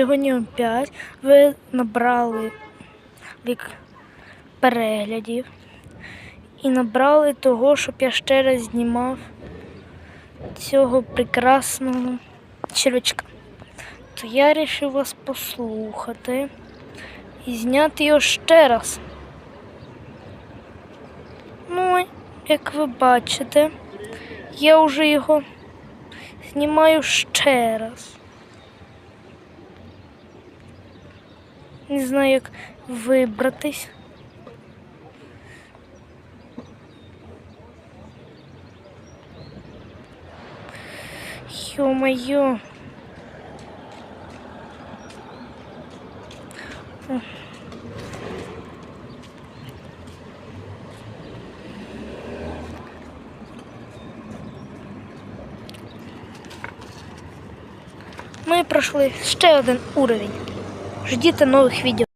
Сьогодні опять ви набрали вік переглядів і набрали того, щоб я ще раз знімав цього прекрасного червячка. То я вирішив вас послухати і зняти його ще раз. Ну, як ви бачите, я вже його знімаю ще раз. Не знаю, як вибратись. Ё-моё. Ми пройшли ще один уровень. Ждіть нових відео.